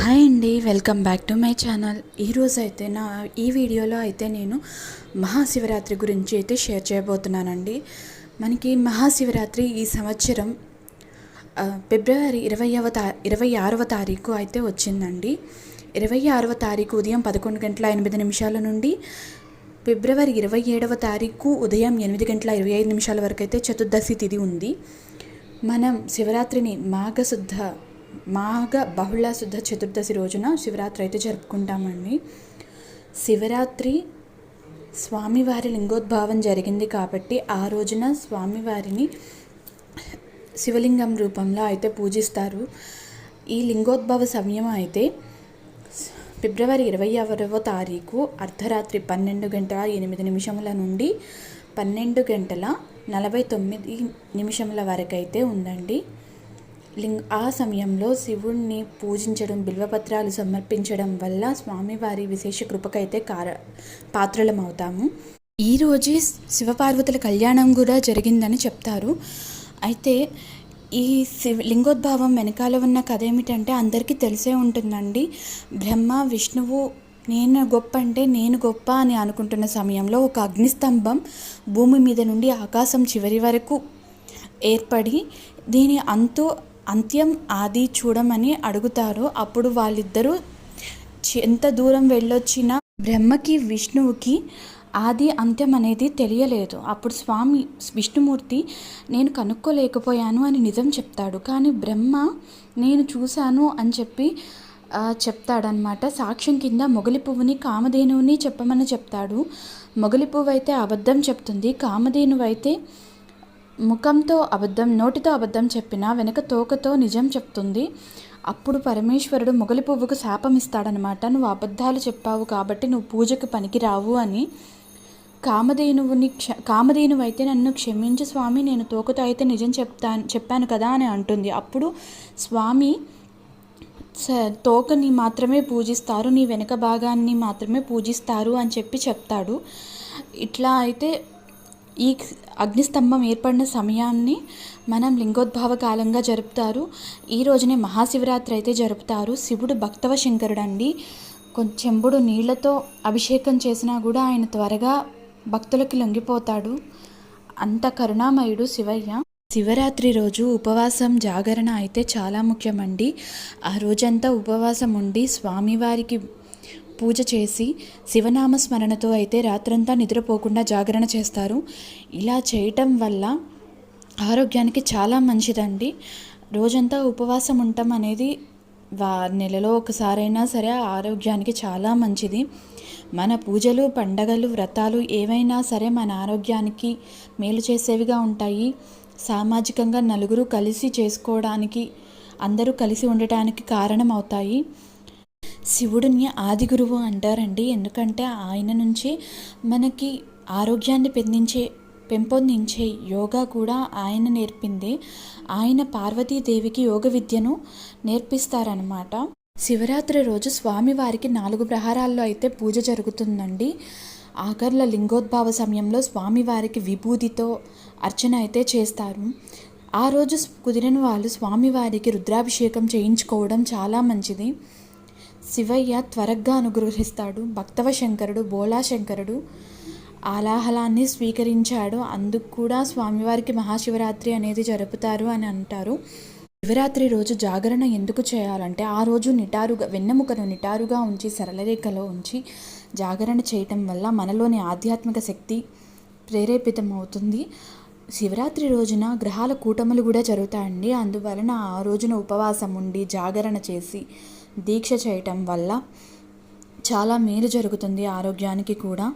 Hi అండి welcome back to my channel. ఈరోజు అయితే నా ఈ వీడియోలో అయితే నేను మహాశివరాత్రి గురించి అయితే షేర్ చేయబోతున్నానండి. మనకి మహాశివరాత్రి ఈ సంవత్సరం ఫిబ్రవరి ఇరవైవ తా ఇరవై ఆరవ తారీఖు అయితే వచ్చిందండి. ఇరవై ఆరవ తారీఖు ఉదయం పదకొండు గంటల ఎనిమిది నిమిషాల నుండి ఫిబ్రవరి ఇరవై ఏడవ తారీఖు ఉదయం ఎనిమిది గంటల ఇరవై ఐదు నిమిషాల వరకు అయితే చతుర్దశి తిథి ఉంది. మనం శివరాత్రిని మాఘశుద్ధ మాఘ బహుళ శుద్ధ చతుర్దశి రోజున శివరాత్రి అయితే జరుపుకుంటామండి. శివరాత్రి స్వామివారి లింగోద్భావం జరిగింది కాబట్టి ఆ రోజున స్వామివారిని శివలింగం రూపంలో అయితే పూజిస్తారు. ఈ లింగోద్భవ సమయం అయితే ఫిబ్రవరి ఇరవై ఆరవ తారీఖు అర్ధరాత్రి పన్నెండు గంటల ఎనిమిది నిమిషముల నుండి పన్నెండు గంటల నలభై తొమ్మిది నిమిషముల వరకు అయితే ఉందండి. లింగ ఆ సమయంలో శివుణ్ణి పూజించడం బిల్వపత్రాలు సమర్పించడం వల్ల స్వామివారి విశేష కృపకైతే కార పాత్రలం అవుతాము శివపార్వతుల కళ్యాణం కూడా జరిగిందని చెప్తారు. అయితే ఈ శివ లింగోద్భావం వెనకాల ఉన్న కథ ఏమిటంటే అందరికీ తెలిసే ఉంటుందండి. బ్రహ్మ విష్ణువు నేను గొప్ప అంటే నేను గొప్ప అని అనుకుంటున్న సమయంలో ఒక అగ్నిస్తంభం భూమి మీద నుండి ఆకాశం చివరి వరకు ఏర్పడి దీని అంతు అంత్యం ఆది చూడమని అడుగుతారు. అప్పుడు వాళ్ళిద్దరూ ఎంత దూరం వెళ్ళొచ్చినా బ్రహ్మకి విష్ణువుకి ఆది అంత్యం అనేది తెలియలేదు. అప్పుడు స్వామి విష్ణుమూర్తి నేను కనుక్కోలేకపోయాను అని నిజం చెప్తాడు. కానీ బ్రహ్మ నేను చూశాను అని చెప్పి చెప్తాడనమాట సాక్ష్యం కింద మొగలి పువ్వుని కామధేనువుని చెప్పమని చెప్తాడు. మొగలి పువ్వు అయితే అబద్ధం చెప్తుంది. కామధేనువు అయితే ముఖంతో అబద్ధం నోటితో అబద్ధం చెప్పినా వెనుక తోకతో నిజం చెప్తుంది. అప్పుడు పరమేశ్వరుడు మొగలి పువ్వుకు శాపం ఇస్తాడనమాట నువ్వు అబద్ధాలు చెప్పావు కాబట్టి నువ్వు పూజకు పనికిరావు అని. కామధేనువుని క్ష కామధేనువు అయితే నన్ను క్షమించి స్వామి నేను తోకతో అయితే నిజం చెప్తాను చెప్పాను కదా అని అంటుంది. అప్పుడు స్వామి స- తోకని మాత్రమే పూజిస్తారు నీ వెనుక భాగాన్ని మాత్రమే పూజిస్తారు అని చెప్పి చెప్తాడు. ఇట్లా అయితే ఈ అగ్నిస్తంభం ఏర్పడిన సమయాన్ని మనం లింగోద్భావ కాలంగా జరుపుతారు. ఈ రోజునే మహాశివరాత్రి అయితే జరుపుతారు. శివుడు భక్తవ శంకరుడు అండి కొంచెం చెంబుడు నీళ్ళతో అభిషేకం చేసినా కూడా ఆయన త్వరగా భక్తులకి లొంగిపోతాడు. అంత కరుణామయుడు శివయ్య. శివరాత్రి రోజు ఉపవాసం జాగరణ అయితే చాలా ముఖ్యమండి. ఆ రోజంతా ఉపవాసం ఉండి స్వామివారికి పూజ చేసి శివనామ స్మరణతో అయితే రాత్రంతా నిద్రపోకుండా జాగరణ చేస్తారు. ఇలా చేయటం వల్ల ఆరోగ్యానికి చాలా మంచిదండి. రోజంతా ఉపవాసం ఉండటం అనేది వా నెలలో ఒకసారైనా సరే ఆరోగ్యానికి చాలా మంచిది. మన పూజలు పండగలు వ్రతాలు ఏవైనా సరే మన ఆరోగ్యానికి మేలు చేసేవిగా ఉంటాయి. సామాజికంగా నలుగురు కలిసి చేసుకోవడానికి అందరూ కలిసి ఉండటానికి కారణం అవుతాయి శివుడిని ఆది గురువు అంటారండి. ఎందుకంటే ఆయన నుంచి మనకి ఆరోగ్యాన్ని పెందించే పెంపొందించే యోగా కూడా ఆయన నేర్పింది. ఆయన పార్వతీదేవికి యోగ విద్యను నేర్పిస్తారనమాట శివరాత్రి రోజు స్వామివారికి నాలుగు ప్రహారాల్లో అయితే పూజ జరుగుతుందండి. ఆఖర్ల లింగోద్భావ సమయంలో స్వామివారికి విభూతితో అర్చన అయితే చేస్తారు. ఆ రోజు కుదిరిన వాళ్ళు స్వామివారికి రుద్రాభిషేకం చేయించుకోవడం చాలా మంచిది. శివయ్య త్వరగా అనుగ్రహిస్తాడు. భక్తవ శంకరుడు బోలా శంకరుడు ఆలాహలాన్ని స్వీకరించాడు. అందుకు కూడా స్వామివారికి మహాశివరాత్రి అనేది జరుపుతారు అని అంటారు. శివరాత్రి రోజు జాగరణ ఎందుకు చేయాలంటే ఆ రోజు నిటారుగా వెన్నెముకను నిటారుగా ఉంచి సరళరేఖలో ఉంచి జాగరణ చేయటం వల్ల మనలోని ఆధ్యాత్మిక శక్తి ప్రేరేపితం అవుతుంది శివరాత్రి రోజున గ్రహాల కూటములు కూడా జరుగుతాయండి. అందువలన ఆ రోజున ఉపవాసం ఉండి జాగరణ చేసి దీక్ష చేయటం వల్ల చాలా మేలు జరుగుతుంది ఆరోగ్యానికి కూడా.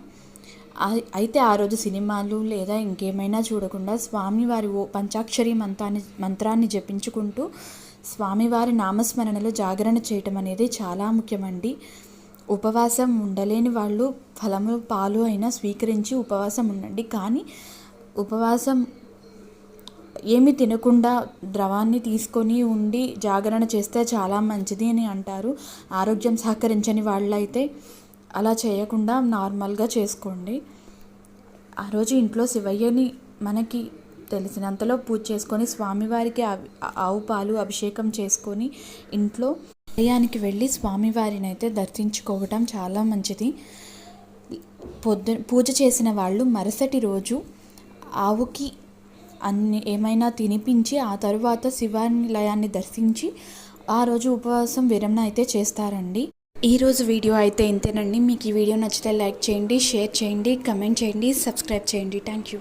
అయితే ఆ రోజు సినిమాలు లేదా ఇంకేమైనా చూడకుండా స్వామివారి ఓ పంచాక్షరి మంత్రాన్ని మంత్రాన్ని జపించుకుంటూ స్వామివారి నామస్మరణలో జాగరణ చేయటం అనేది చాలా ముఖ్యమండి. ఉపవాసం ఉండలేని వాళ్ళు ఫలము పాలు అయినా స్వీకరించి ఉపవాసం ఉండండి. కానీ ఉపవాసం ఏమి తినకుండా ద్రవాన్ని తీసుకొని ఉండి జాగరణ చేస్తే చాలా మంచిది అని అంటారు. ఆరోగ్యం సహకరించని వాళ్ళైతే అలా చేయకుండా నార్మల్గా చేసుకోండి. ఆ రోజు ఇంట్లో శివయ్యని మనకి తెలిసినంతలో పూజ చేసుకొని స్వామివారికి ఆవి- ఆవు పాలు అభిషేకం చేసుకొని ఇంట్లో ఆలయానికి వెళ్ళి స్వామివారిని అయితే దర్శించుకోవటం చాలా మంచిది. పొద్దు పూజ చేసిన వాళ్ళు మరుసటి రోజు ఆవుకి అన్ని ఏమైనా తినిపించి ఆ తరువాత శివాలయాన్ని దర్శించి ఆ రోజు ఉపవాసం విరమణ అయితే చేస్తారండి. ఈరోజు వీడియో అయితే ఇంతేనండి. మీకు ఈ వీడియో నచ్చితే లైక్ చేయండి షేర్ చేయండి కమెంట్ చేయండి సబ్స్క్రైబ్ చేయండి. Thank you.